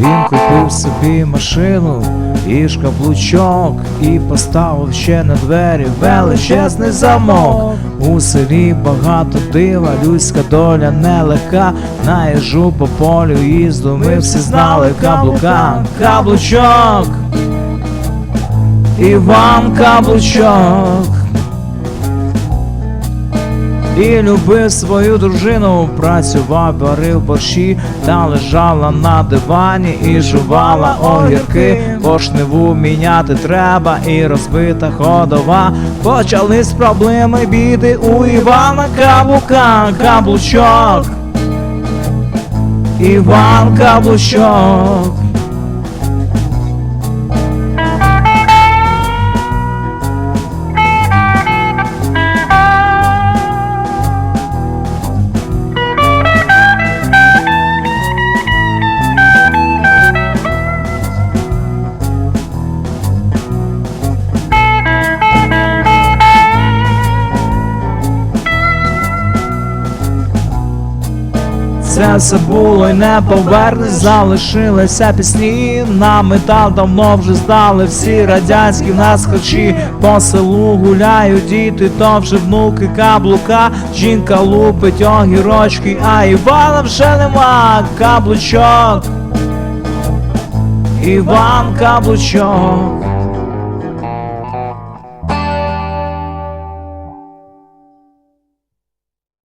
Він купив собі машину і шкаблучок, і поставив ще на двері величезний замок. У селі багато дива, людська доля нелегка. Наїжджу по полю їзду, ми всі знали каблука, каблучок. Іван Каблучок. І любив свою дружину, працював, варив борщі, та лежала на дивані і жувала огірки. Пошниву міняти треба, і розбита ходова. Почались проблеми, біди у Івана Каблука, каблучок. Іван Каблучок. Все було й не повернеш, залишилися пісні. На метал давно вже здали всі радянські в нас харчі По селу гуляють діти, то вже внуки каблука. Жінка лупить огірочки, а Івана вже нема каблучок. Іван Каблучок.